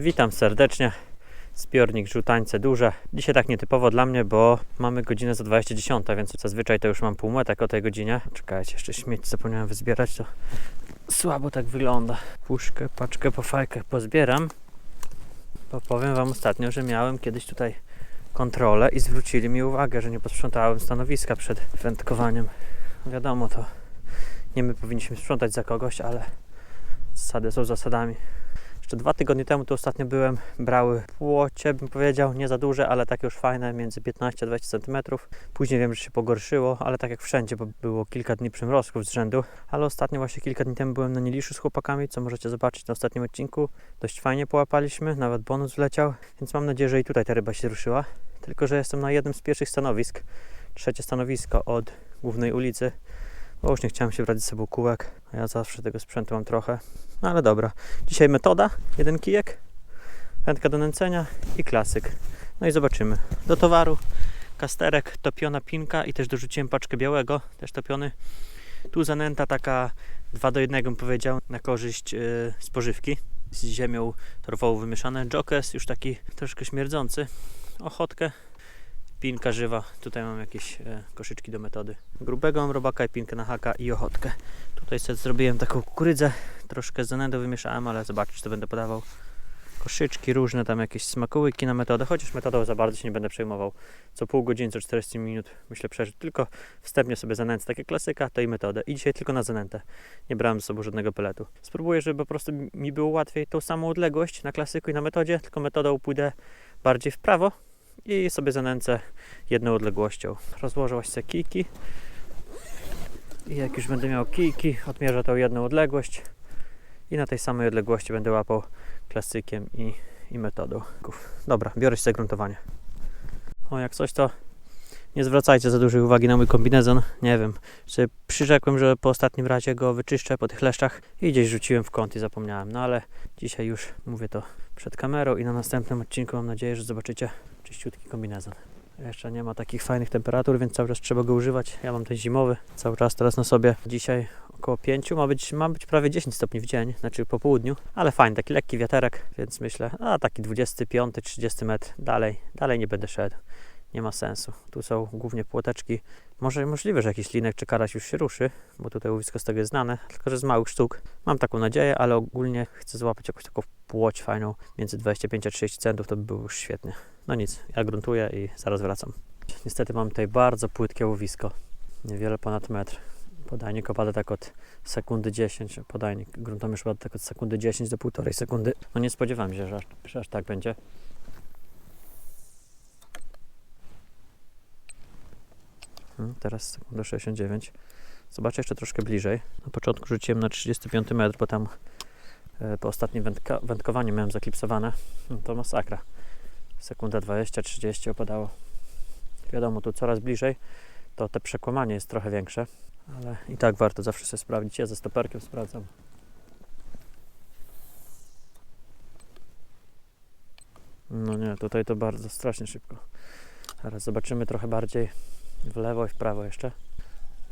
Witam serdecznie. Zbiornik żółtańce duże. Dzisiaj tak nietypowo dla mnie, bo mamy godzinę za 20.10, więc zazwyczaj to już mam półmetek o tej godzinie. Czekajcie, jeszcze śmieci zapomniałem wyzbierać, to słabo tak wygląda. Puszkę, paczkę po fajkach pozbieram. Bo powiem Wam ostatnio, że miałem kiedyś tutaj kontrolę i zwrócili mi uwagę, że nie posprzątałem stanowiska przed wędkowaniem. Wiadomo to, nie my powinniśmy sprzątać za kogoś, ale zasady są zasadami. Jeszcze dwa tygodnie temu to ostatnio byłem, brały płocie, bym powiedział, nie za duże, ale takie już fajne, między 15 a 20 cm. Później wiem, że się pogorszyło, ale tak jak wszędzie, bo było kilka dni przymrozków z rzędu. Ale ostatnio właśnie kilka dni temu byłem na Nieliszu z chłopakami, co możecie zobaczyć na ostatnim odcinku. Dość fajnie połapaliśmy, nawet bonus wleciał, więc mam nadzieję, że i tutaj ta ryba się ruszyła. Tylko, że jestem na jednym z pierwszych stanowisk, trzecie stanowisko od głównej ulicy, bo już nie chciałem się brać ze sobą kółek, a ja zawsze tego sprzętu mam trochę. No ale dobra. Dzisiaj metoda, jeden kijek, wędka do nęcenia i klasyk. No i zobaczymy. Do towaru kasterek, topiona pinka i też dorzuciłem paczkę białego, też topiony. Tu zanęta taka 2 do 1 bym powiedział, na korzyść yy, spożywki. Z ziemią torfową wymieszane. Jokes już taki troszkę śmierdzący. Ochotkę. Pinka żywa. Tutaj mam jakieś e, koszyczki do metody. Grubego mam robaka i pinkę na haka i ochotkę. Tutaj sobie zrobiłem taką kukurydzę. Troszkę z zanędą wymieszałem, ale zobaczcie, co będę podawał. Koszyczki różne, tam jakieś smakołyki na metodę, chociaż metodą za bardzo się nie będę przejmował. Co pół godziny, co 40 minut myślę przeżyć. Tylko wstępnie sobie zanęcę, takie klasyka, to i metodę. I dzisiaj tylko na zanętę. Nie brałem ze sobą żadnego peletu. Spróbuję, żeby po prostu mi było łatwiej tą samą odległość na klasyku i na metodzie, tylko metodą pójdę bardziej w prawo i sobie zanęcę jedną odległością. Rozłożę właśnie kijki i jak już będę miał kijki, odmierzę tą jedną odległość i na tej samej odległości będę łapał klasykiem i, i metodą. Dobra, biorę się za gruntowanie. O, jak coś to nie zwracajcie za dużej uwagi na mój kombinezon. Nie wiem, sobie przyrzekłem, że po ostatnim razie go wyczyszczę po tych leszczach i gdzieś rzuciłem w kąt i zapomniałem. No ale dzisiaj już mówię to przed kamerą i na następnym odcinku mam nadzieję, że zobaczycie czyściutki kombinezon. Jeszcze nie ma takich fajnych temperatur, więc cały czas trzeba go używać. Ja mam ten zimowy, cały czas teraz na sobie. Dzisiaj około 5, ma być, ma być prawie 10 stopni w dzień, znaczy po południu, ale fajny, taki lekki wiaterek, więc myślę, a taki 25-30 metr dalej, dalej nie będę szedł. Nie ma sensu. Tu są głównie płoteczki. Może możliwe, że jakiś linek czy karaś już się ruszy, bo tutaj łowisko z tego jest znane, tylko że z małych sztuk. Mam taką nadzieję, ale ogólnie chcę złapać jakąś taką płoć fajną, między 25 a 30 centów, to by było już świetnie. No nic, ja gruntuję i zaraz wracam. Niestety mam tutaj bardzo płytkie łowisko, niewiele ponad metr. Podajnik opada tak od sekundy 10, podajnik gruntomierz opada tak od sekundy 10 do półtorej sekundy. No nie spodziewałem się, że aż, że aż tak będzie. Teraz sekunda 69. Zobaczę jeszcze troszkę bliżej. Na początku rzuciłem na 35 metr, bo tam e, po ostatnim wędka, wędkowaniu miałem zaklipsowane. No to masakra. Sekunda 20, 30 opadało. Wiadomo, tu coraz bliżej, to te przekłamanie jest trochę większe, ale i tak warto zawsze sobie sprawdzić. Ja ze stoperkiem sprawdzam. No nie, tutaj to bardzo strasznie szybko. Teraz zobaczymy trochę bardziej w lewo i w prawo jeszcze.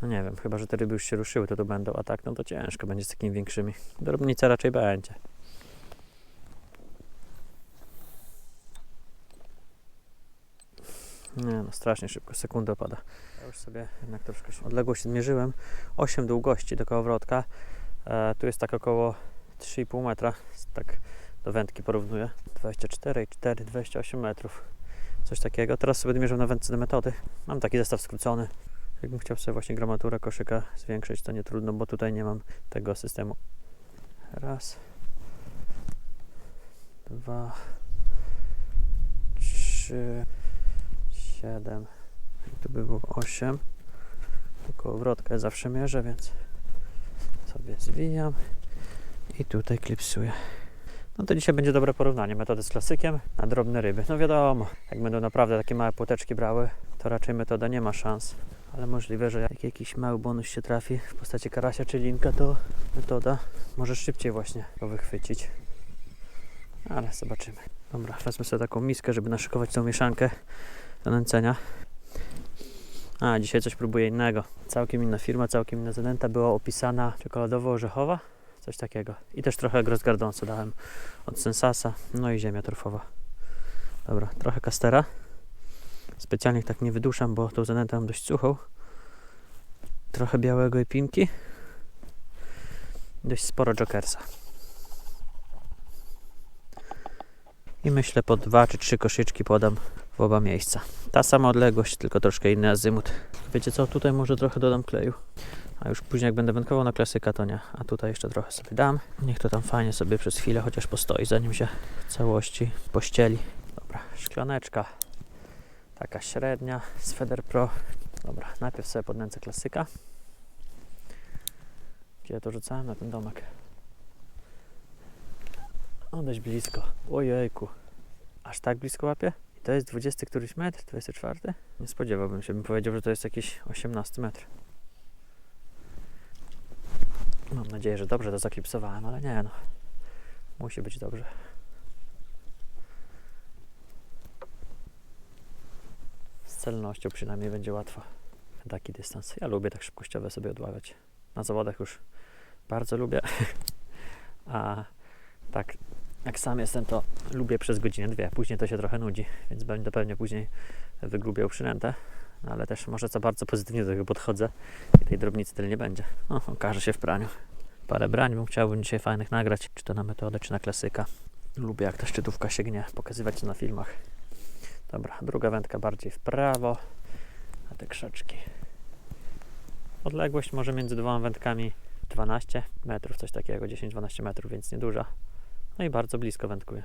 No nie wiem, chyba że te ryby już się ruszyły, to to będą, a tak no to ciężko będzie z takimi większymi. Drobnica raczej będzie. Nie no, strasznie szybko, sekundę opada. Ja już sobie jednak troszkę się odległość odmierzyłem. 8 długości do kołowrotka. E, tu jest tak około 3,5 metra, tak do wędki porównuję. 24,4, 28 metrów. Coś takiego. Teraz sobie odmierzam na wędce metody. Mam taki zestaw skrócony. Jakbym chciał sobie właśnie gramaturę koszyka zwiększyć, to nie trudno, bo tutaj nie mam tego systemu. Raz, dwa, trzy, siedem. Tu by było osiem. Tylko wrotkę zawsze mierzę, więc sobie zwijam i tutaj klipsuję. No to dzisiaj będzie dobre porównanie metody z klasykiem na drobne ryby. No wiadomo, jak będą naprawdę takie małe płoteczki brały, to raczej metoda nie ma szans. Ale możliwe, że jak jakiś mały bonus się trafi w postaci karasia czy linka, to metoda może szybciej właśnie go wychwycić. Ale zobaczymy. Dobra, wezmę sobie taką miskę, żeby naszykować tą mieszankę do nęcenia. A, dzisiaj coś próbuję innego. Całkiem inna firma, całkiem inna zanęta była opisana czekoladowo-orzechowa. Coś takiego. I też trochę Grossgardonsa dałem od Sensasa, no i ziemia torfowa. Dobra, trochę kastera. Specjalnie tak nie wyduszam, bo tą zanętę mam dość suchą. Trochę białego i pinki. Dość sporo jokersa. I myślę po dwa czy trzy koszyczki podam w oba miejsca. Ta sama odległość, tylko troszkę inny azymut. Wiecie co, tutaj może trochę dodam kleju. A już później jak będę wędkował na klasyka, to nie. A tutaj jeszcze trochę sobie dam. Niech to tam fajnie sobie przez chwilę chociaż postoi, zanim się w całości pościeli. Dobra, szklaneczka. Taka średnia z Feder Pro. Dobra, najpierw sobie podnęcę klasyka. Gdzie ja to rzucałem? Na ten domek. O, dość blisko. Ojejku. Aż tak blisko łapie? I to jest 20 któryś metr? 24? Nie spodziewałbym się, bym powiedział, że to jest jakiś 18 metr. Mam nadzieję, że dobrze to zaklipsowałem, ale nie no. Musi być dobrze. Z celnością przynajmniej będzie łatwo. Taki dystans. Ja lubię tak szybkościowe sobie odławiać. Na zawodach już bardzo lubię. A tak jak sam jestem, to lubię przez godzinę, dwie. Później to się trochę nudzi, więc będę pewnie później wyglubiał przynętę. Ale też może za bardzo pozytywnie do tego podchodzę i tej drobnicy tyle nie będzie. No, okaże się w praniu. Parę brań bym chciałbym dzisiaj fajnych nagrać, czy to na metodę, czy na klasyka. Lubię jak ta szczytówka się gnie, pokazywać to na filmach. Dobra, druga wędka bardziej w prawo, a te krzaczki. Odległość może między dwoma wędkami 12 metrów, coś takiego, 10-12 metrów, więc nieduża. No i bardzo blisko wędkuję.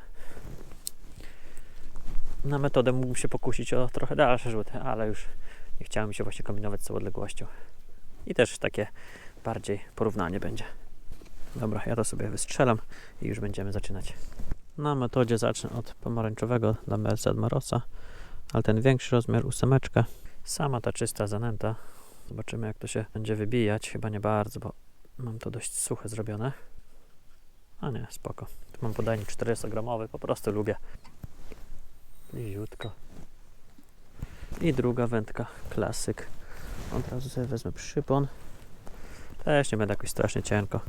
Na metodę mógłbym się pokusić o trochę dalsze rzuty, ale już nie chciałem się właśnie kombinować z odległością. I też takie bardziej porównanie będzie. Dobra, ja to sobie wystrzelam i już będziemy zaczynać. Na metodzie zacznę od pomarańczowego dla Merced Marosa, ale ten większy rozmiar ósemeczka. Sama ta czysta zanęta. Zobaczymy jak to się będzie wybijać. Chyba nie bardzo, bo mam to dość suche zrobione. A nie, spoko. Tu mam podajnik 400-gramowy, po prostu lubię. Bliziutko. I druga wędka, klasyk. Od razu sobie wezmę przypon. Też nie będę jakoś strasznie cienko.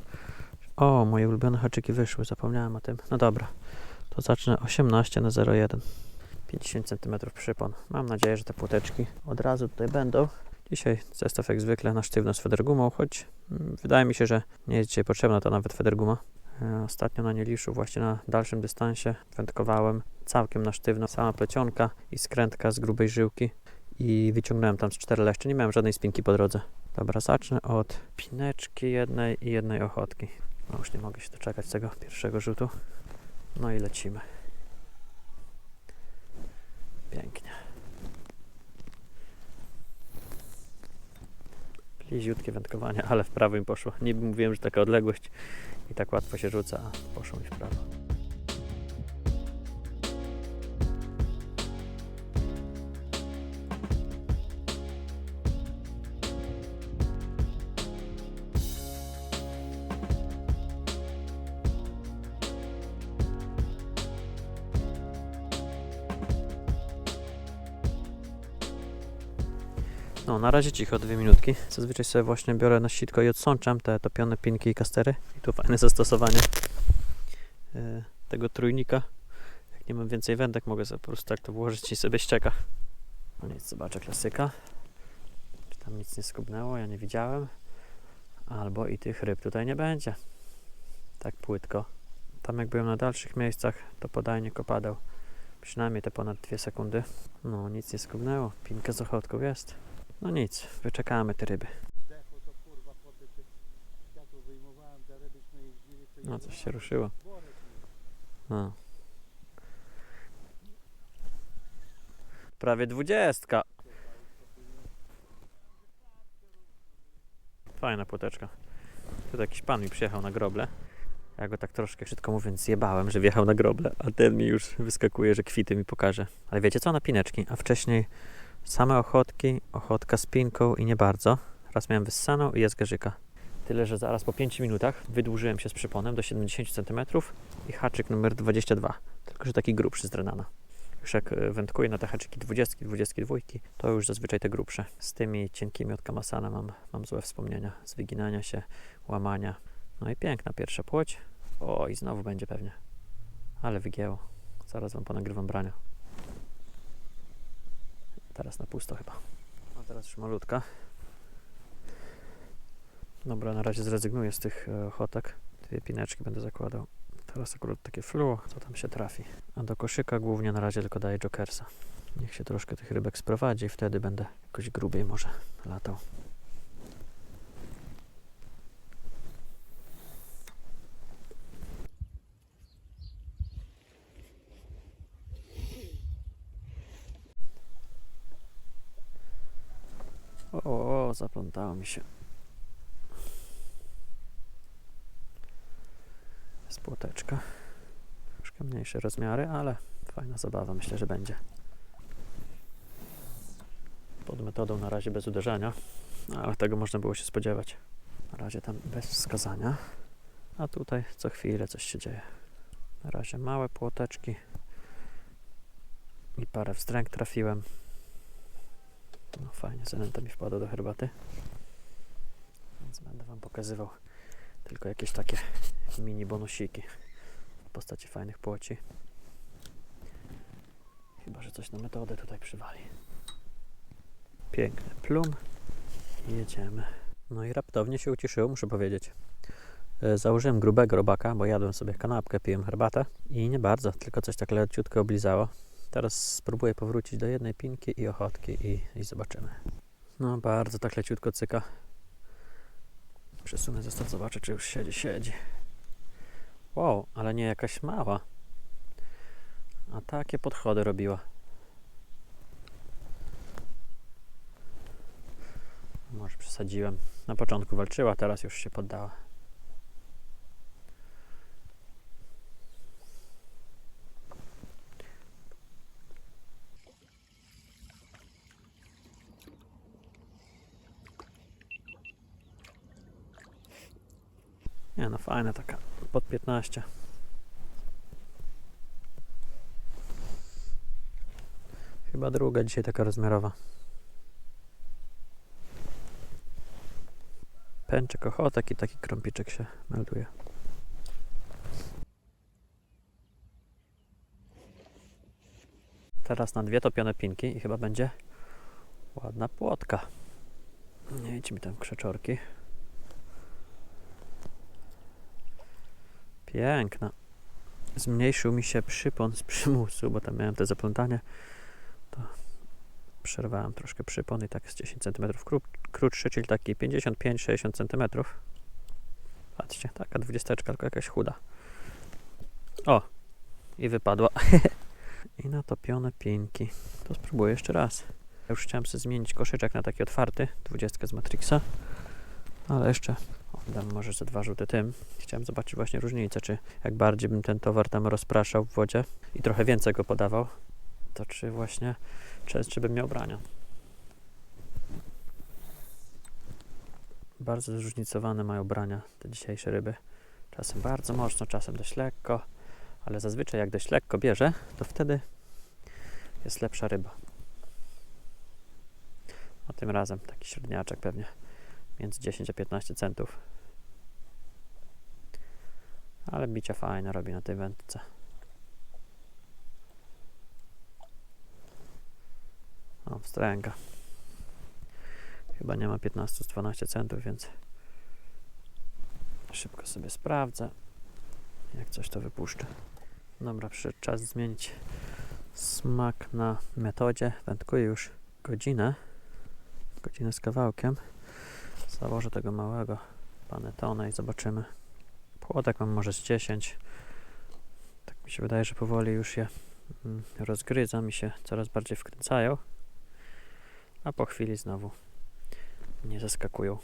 O, moje ulubione haczyki wyszły, zapomniałem o tym. No dobra, to zacznę 18 na 0,1. 50 cm przypon. Mam nadzieję, że te płoteczki od razu tutaj będą. Dzisiaj zestaw jak zwykle na sztywno z federgumą, choć mm, wydaje mi się, że nie jest dzisiaj potrzebna ta nawet federguma. E, Ostatnio na Nieliszu właśnie na dalszym dystansie wędkowałem całkiem na sztywno, sama plecionka i skrętka z grubej żyłki i wyciągnąłem tam z cztery leszcze, nie miałem żadnej spinki po drodze. Dobra, zacznę od pineczki jednej i jednej ochotki. No już nie mogę się doczekać tego pierwszego rzutu. No i lecimy. Pięknie. Bliziutkie wędkowanie, ale w prawo im poszło. Niby mówiłem, że taka odległość i tak łatwo się rzuca, poszło mi w prawo. Na razie cicho, dwie minutki. Zazwyczaj sobie właśnie biorę na sitko i odsączam te topione pinki i kastery. I tu fajne zastosowanie e, tego trójnika. Jak nie mam więcej wędek, mogę sobie po prostu tak to włożyć i sobie ścieka. No nic, zobaczę klasyka. Czy tam nic nie skubnęło? Ja nie widziałem. Albo i tych ryb tutaj nie będzie. Tak płytko. Tam jak byłem na dalszych miejscach, to podajnik opadał. Przynajmniej te ponad dwie sekundy. No, nic nie skubnęło. Pinka z ochotką jest. No nic, wyczekamy te ryby. No, coś się ruszyło. No. Prawie dwudziestka. Fajna płoteczka. Tu jakiś pan mi przyjechał na groble. Ja go tak troszkę, krótko mówiąc, zjebałem, że wjechał na groble, a ten mi już wyskakuje, że kwity mi pokaże. Ale wiecie co? Na pineczki, a wcześniej same ochotki, ochotka z pinką i nie bardzo. Raz miałem wyssaną i jest garzyka. Tyle, że zaraz po 5 minutach wydłużyłem się z przyponem do 70 cm i haczyk numer 22, tylko że taki grubszy z. Już jak e, wędkuję na te haczyki 20, 22, to już zazwyczaj te grubsze. Z tymi cienkimi od Kamasana mam, mam złe wspomnienia, z wyginania się, łamania. No i piękna pierwsza płoć. O, i znowu będzie pewnie. Ale wygięło. Zaraz wam ponagrywam brania. Teraz na pusto chyba. A teraz już malutka. Dobra, na razie zrezygnuję z tych e, ochotek. Dwie pineczki będę zakładał. Teraz akurat takie fluo, co tam się trafi. A do koszyka głównie na razie tylko daję jokersa. Niech się troszkę tych rybek sprowadzi, wtedy będę jakoś grubiej może latał. O, zaplątało mi się. Spłoteczka. Troszkę mniejsze rozmiary, ale fajna zabawa myślę, że będzie. Pod metodą na razie bez uderzenia, ale tego można było się spodziewać. Na razie tam bez wskazania, a tutaj co chwilę coś się dzieje. Na razie małe płoteczki i parę wstręg trafiłem. No fajnie, zanęta mi wpadła do herbaty. Więc będę Wam pokazywał tylko jakieś takie mini bonusiki w postaci fajnych płoci. Chyba, że coś na metodę tutaj przywali. Piękny plum. Jedziemy. No i raptownie się ucieszyło, muszę powiedzieć. E, Założyłem grubego robaka, bo jadłem sobie kanapkę, piłem herbatę i nie bardzo, tylko coś tak leciutko oblizało. Teraz spróbuję powrócić do jednej pinki i ochotki i, i zobaczymy. No bardzo tak leciutko cyka. Przesunę zestaw, zobaczę czy już siedzi, siedzi. Wow, ale nie jakaś mała. A takie podchody robiła. Może przesadziłem. Na początku walczyła, teraz już się poddała. Nie no, fajna taka, pod 15. Chyba druga dzisiaj taka rozmiarowa. Pęczek ochotek i taki krąpiczek się melduje. Teraz na dwie topione pinki i chyba będzie ładna płotka. Nie idź mi tam krzeczorki. Piękna. Zmniejszył mi się przypon z przymusu, bo tam miałem te zaplątanie. To przerwałem troszkę przypon i tak z 10 cm kró- krótszy, czyli taki 55-60 cm. Patrzcie, taka dwudziesteczka, tylko jakaś chuda. O! I wypadła. I natopione pinki. To spróbuję jeszcze raz. Ja już chciałem sobie zmienić koszyczek na taki otwarty, 20 z Matrixa, ale jeszcze Dam może ze dwa rzuty tym. Chciałem zobaczyć właśnie różnicę, czy jak bardziej bym ten towar tam rozpraszał w wodzie i trochę więcej go podawał, to czy właśnie, czy bym miał brania. Bardzo zróżnicowane mają brania te dzisiejsze ryby. Czasem bardzo mocno, czasem dość lekko, ale zazwyczaj jak dość lekko bierze, to wtedy jest lepsza ryba. A tym razem taki średniaczek pewnie między 10 a 15 centów. Ale bicia fajne robi na tej wędce. O, wstręga. Chyba nie ma 15-12 centów, więc szybko sobie sprawdzę. Jak coś to wypuszczę. Dobra, przyszedł czas zmienić smak na metodzie. Wędkuję już godzinę. Godzinę z kawałkiem. Założę tego małego panetona i zobaczymy. Płotek mam może z 10. Tak mi się wydaje, że powoli już je mm, rozgryzam i się coraz bardziej wkręcają. A po chwili znowu nie zaskakują.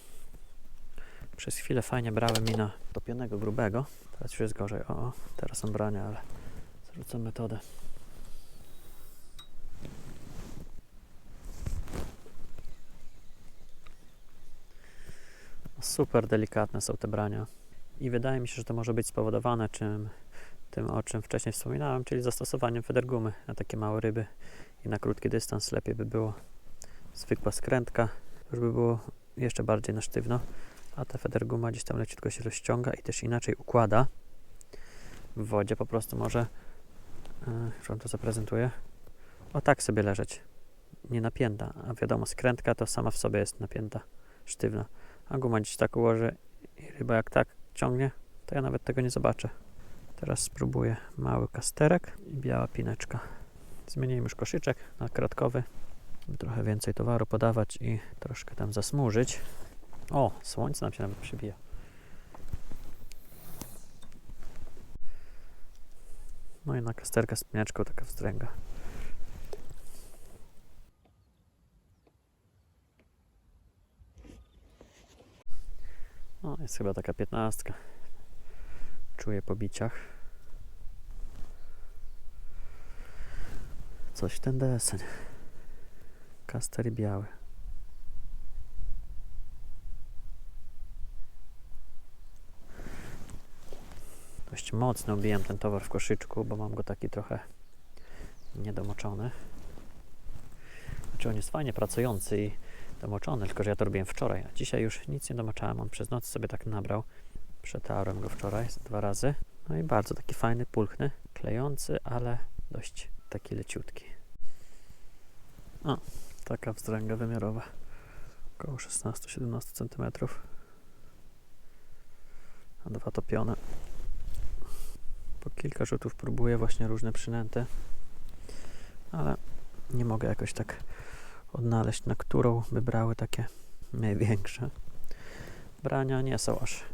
Przez chwilę fajnie brały mi na topionego grubego. Teraz już jest gorzej. O, teraz są brania, ale zrzucam metodę. Super delikatne są te brania. I wydaje mi się, że to może być spowodowane czym, tym, o czym wcześniej wspominałem, czyli zastosowaniem federgumy na takie małe ryby i na krótki dystans lepiej by było zwykła skrętka, już by było jeszcze bardziej na sztywno, a ta federguma gdzieś tam leciutko się rozciąga i też inaczej układa w wodzie. Po prostu może, yy, już Wam to zaprezentuję, o tak sobie leżeć, nie napięta. A wiadomo, skrętka to sama w sobie jest napięta, sztywna. A guma gdzieś tak ułoży i ryba jak tak ciągnie, to ja nawet tego nie zobaczę. Teraz spróbuję mały kasterek i biała pineczka. Zmienimy już koszyczek na kratkowy, by trochę więcej towaru podawać i troszkę tam zasmużyć. O, słońce nam się nawet przybija. No i na kasterkę z pineczką taka wstręga. Jest chyba taka piętnastka. Czuję po biciach. Coś ten deseń. Kaster biały. Dość mocno ubijam ten towar w koszyczku, bo mam go taki trochę niedomoczony. Znaczy on jest fajnie pracujący i domoczony, tylko że ja to robiłem wczoraj, a dzisiaj już nic nie domoczałem. On przez noc sobie tak nabrał. Przetarłem go wczoraj dwa razy. No i bardzo taki fajny, pulchny, klejący, ale dość taki leciutki. O, taka wzdręga wymiarowa. Około 16-17 cm. A dwa topione. Po kilka rzutów próbuję właśnie różne przynęty, ale nie mogę jakoś tak odnaleźć, na którą by brały takie największe. Brania nie są aż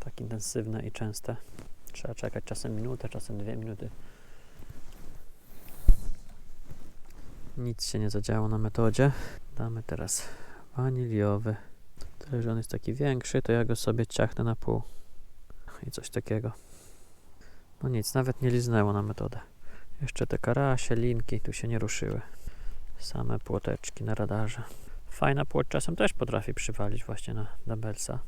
tak intensywne i częste. Trzeba czekać czasem minutę, czasem dwie minuty. Nic się nie zadziało na metodzie. Damy teraz waniliowy. Tyle, że on jest taki większy, to ja go sobie ciachnę na pół. I coś takiego. No nic, nawet nie liznęło na metodę. Jeszcze te karasie, linki tu się nie ruszyły. Same płoteczki na radarze. Fajna płot czasem też potrafi przywalić właśnie na dumbbellsa.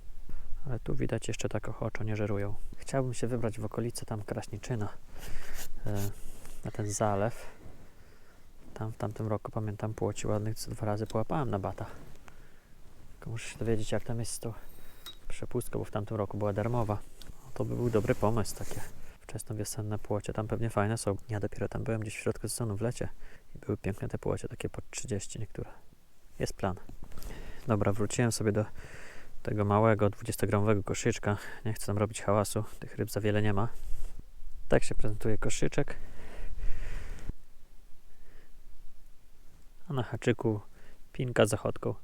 Ale tu widać jeszcze tak ochoczo nie żerują. Chciałbym się wybrać w okolice tam Kraśniczyna. e, Na ten zalew. Tam w tamtym roku pamiętam płoci ładnych co dwa razy połapałem na bata. Tylko muszę się dowiedzieć jak tam jest z tą przepustką, bo w tamtym roku była darmowa. To by był dobry pomysł takie wczesnowiosenne płocie. Tam pewnie fajne są. Ja dopiero tam byłem gdzieś w środku sezonu w lecie i były piękne te płocie, takie po 30 niektóre. Jest plan. Dobra, wróciłem sobie do tego małego 20-gramowego koszyczka. Nie chcę tam robić hałasu, tych ryb za wiele nie ma. Tak się prezentuje koszyczek. A na haczyku pinka zachodką.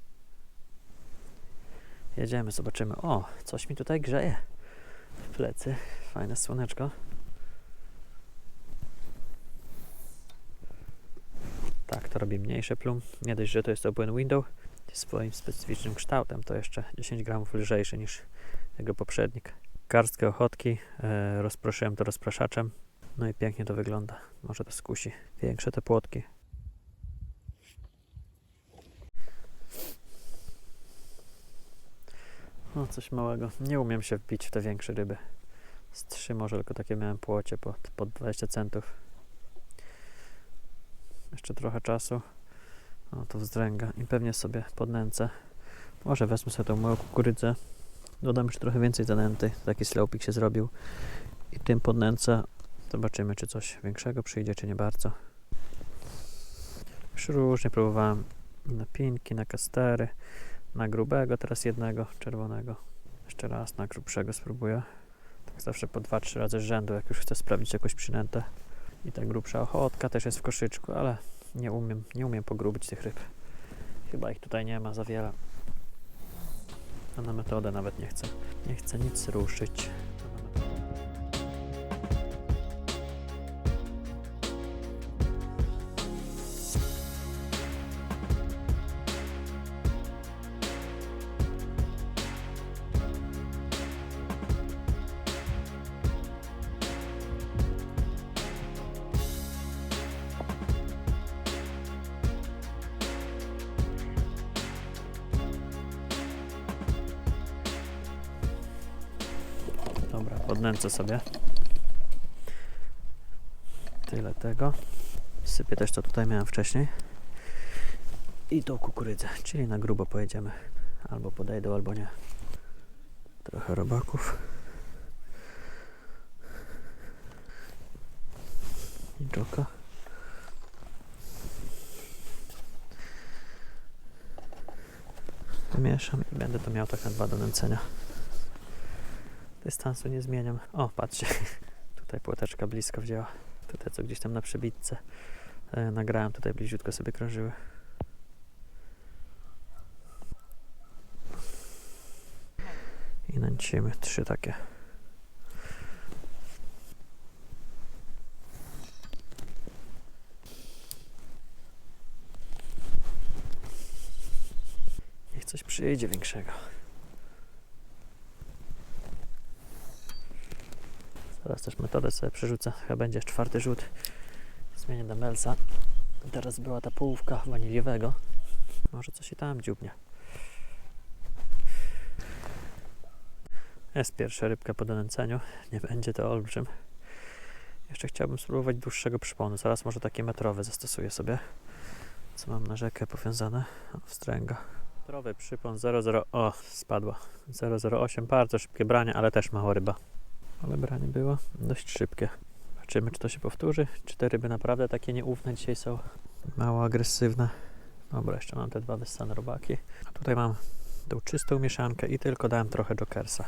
Jedziemy, zobaczymy. O, coś mi tutaj grzeje w plecy. Fajne słoneczko. To robi mniejszy plum. Nie dość, że to jest open window swoim specyficznym kształtem, to jeszcze 10 gramów lżejszy niż jego poprzednik. Garstkę ochotki, e, rozproszyłem to rozpraszaczem. No i pięknie to wygląda. Może to skusi. Większe te płotki. O, coś małego. Nie umiem się wbić w te większe ryby. Z trzy może tylko takie miałem płocie po, po 20 centów. Jeszcze trochę czasu. O, to wzdręga i pewnie sobie podnęcę. Może wezmę sobie tą małą kukurydzę. Dodam jeszcze trochę więcej zanęty. Taki slowpik się zrobił. I tym podnęcę. Zobaczymy, czy coś większego przyjdzie, czy nie bardzo. Już różnie próbowałem. Na pinki, na kastery, na grubego, teraz jednego czerwonego. Jeszcze raz na grubszego spróbuję. Tak zawsze po 2-3 razy z rzędu, jak już chcę sprawdzić jakąś przynętę. I ta grubsza ochotka też jest w koszyczku, ale nie umiem, nie umiem pogrubić tych ryb. Chyba ich tutaj nie ma za wiele. A na metodę nawet nie chcę. Nie chcę nic ruszyć. Podnęcę sobie. Tyle tego. Sypię też co tutaj miałem wcześniej. I tą kukurydzę, czyli na grubo pojedziemy. Albo podejdą, albo nie. Trochę robaków. I dżoka. Wymieszam i będę to miał tak na dwa do nęcenia. Dystansu nie zmieniam. O, patrzcie. Tutaj płoteczka blisko wzięła. Tutaj co gdzieś tam na przebitce e, nagrałem. Tutaj bliziutko sobie krążyły. I nęcimy trzy takie. Niech coś przyjdzie większego. Zaraz też metodę sobie przerzucę. Chyba będzie czwarty rzut. Zmienię Damelsa. Teraz była ta połówka waniliowego. Może coś i tam dziubnie. Jest pierwsza rybka po donęceniu. Nie będzie to olbrzym. Jeszcze chciałbym spróbować dłuższego przyponu. Zaraz może taki metrowy zastosuję sobie. Co mam na rzekę powiązane? Wstręga. Metrowy przypon 00... O, spadła. 008. Bardzo szybkie branie, ale też mała ryba. Ale branie było dość szybkie. Zobaczymy, czy to się powtórzy. Czy te ryby naprawdę takie nieufne dzisiaj są. Mało agresywne. Dobra, jeszcze mam te dwa wyssane robaki. A tutaj mam tą czystą mieszankę i tylko dałem trochę jokersa.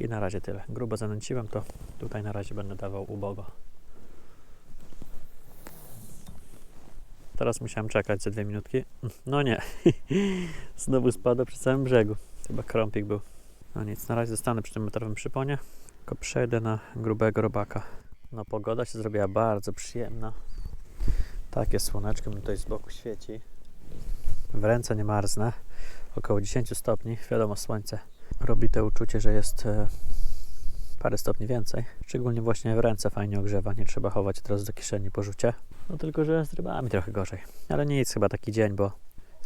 I na razie tyle. Grubo zanęciłem to. Tutaj na razie będę dawał ubogo. Teraz musiałem czekać ze dwie minutki. No nie. Znowu spada przy całym brzegu. Chyba krąpik był. No nic, na razie zostanę przy tym metrowym przyponie. Tylko przejdę na grubego robaka. No pogoda się zrobiła bardzo przyjemna. Takie słoneczko mi tutaj z boku świeci. W ręce nie marznę. Około 10 stopni. Wiadomo, słońce robi to uczucie, że jest e, parę stopni więcej. Szczególnie właśnie w ręce fajnie ogrzewa. Nie trzeba chować od razu do kieszeni po rzucie. No tylko, że z rybami trochę gorzej. Ale nic, chyba taki dzień, bo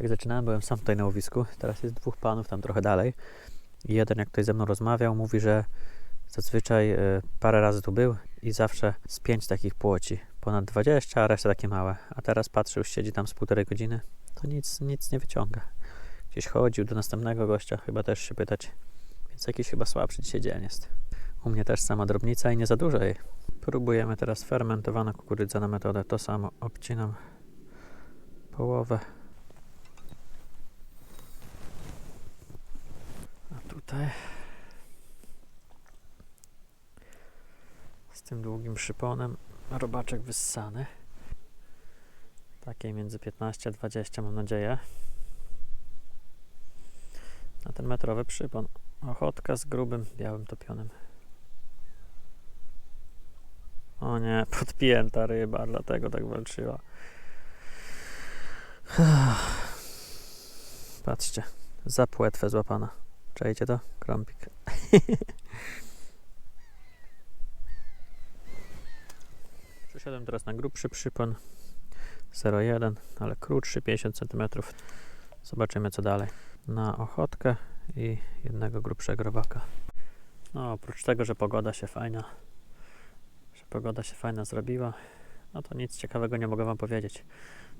jak zaczynałem, byłem sam tutaj na łowisku. Teraz jest dwóch panów tam trochę dalej. I jeden, jak tutaj ze mną rozmawiał, mówi, że zazwyczaj e, parę razy tu był i zawsze z pięć takich płoci. Ponad 20, a reszta takie małe. A teraz patrzę, już siedzi tam z półtorej godziny. To nic, nic nie wyciąga. Gdzieś chodził do następnego gościa, chyba też się pytać. Więc jakiś chyba słabszy dzisiaj dzień jest. U mnie też sama drobnica i nie za dużo jej. Próbujemy teraz fermentowana kukurydza na metodę. To samo obcinam połowę. A tutaj tym długim szyponem robaczek wyssany. Takiej między 15 a 20 mam nadzieję. A ten metrowy przypon. Ochotka z grubym, białym topionym. O nie, podpięta ryba, dlatego tak walczyła. Patrzcie, za płetwę złapana. Czajcie to? Krąpik. Przyszedłem teraz na grubszy przypon 0,1, ale krótszy, 50 cm. Zobaczymy co dalej. Na ochotkę i jednego grubszego robaka. No, oprócz tego, że pogoda się fajna, że pogoda się fajna zrobiła, no to nic ciekawego nie mogę Wam powiedzieć.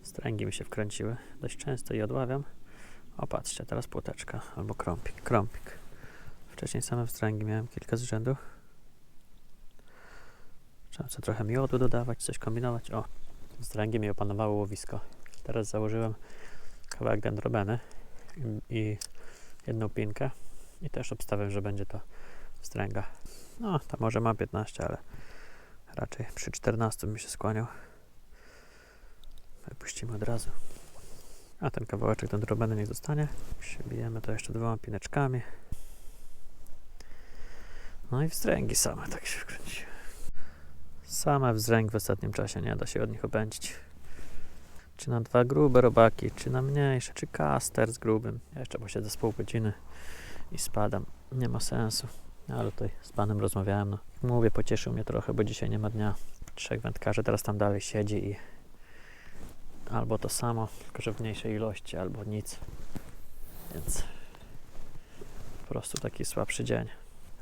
Stręgi mi się wkręciły dość często i odławiam. O, patrzcie, teraz płoteczka albo krąpik. Krąpik. Wcześniej same wstręgi miałem kilka z rzędu. Trzeba sobie trochę miodu dodawać, coś kombinować. O, wstręgi mi opanowało łowisko. Teraz założyłem kawałek dendrobeny i, i jedną pinkę i też obstawiam, że będzie to wstręga. No, to może ma 15, ale raczej przy 14 mi się skłaniał. Wypuścimy od razu. A ten kawałeczek dendrobeny niech zostanie. Przybijemy to jeszcze dwoma pineczkami. No i wstręgi same tak się wkręciły. Same wzręg w ostatnim czasie nie da się od nich opędzić. Czy na dwa grube robaki, czy na mniejsze, czy kaster z grubym. Ja jeszcze posiedzę z pół godziny i spadam. Nie ma sensu. Ale tutaj z panem rozmawiałem. No. Mówię, pocieszył mnie trochę, bo dzisiaj nie ma dnia. Trzech wędkarzy teraz tam dalej siedzi i albo to samo, tylko że w mniejszej ilości, albo nic. Więc po prostu taki słabszy dzień.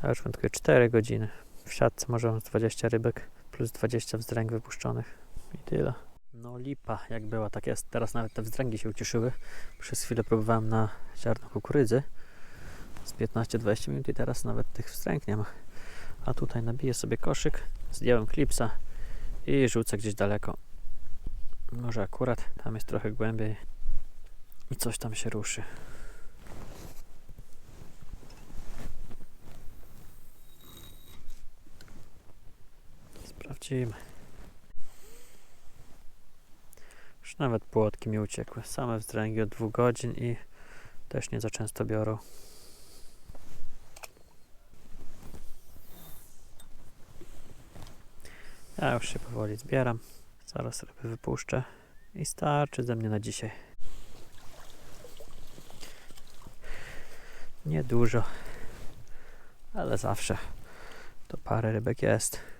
Ja już wędkuję 4 godziny. W siatce może mam z 20 rybek, plus 20 wzdręg wypuszczonych. I tyle. No lipa jak była, tak jest. Teraz nawet te wzdręgi się ucieszyły. Przez chwilę próbowałem na ziarno kukurydzy. z 15-20 minut i teraz nawet tych wstręg nie ma. A tutaj nabiję sobie koszyk, zdjąłem klipsa i rzucę gdzieś daleko. Może akurat tam jest trochę głębiej i coś tam się ruszy. Sprawdzimy. Już nawet płotki mi uciekły. Same wzdręgi od dwóch godzin i też nie za często biorą. Ja już się powoli zbieram. Zaraz ryby wypuszczę i starczy ze mnie na dzisiaj. Niedużo, ale zawsze to parę rybek jest.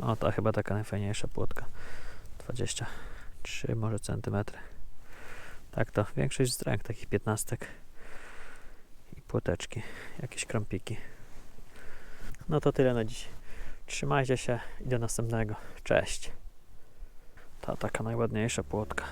O, to chyba taka najfajniejsza płotka. 23 może centymetry. Tak to, większość zdręk, takich piętnastek i płoteczki, jakieś krampiki. No to tyle na dziś. Trzymajcie się i do następnego. Cześć. Ta taka najładniejsza płotka.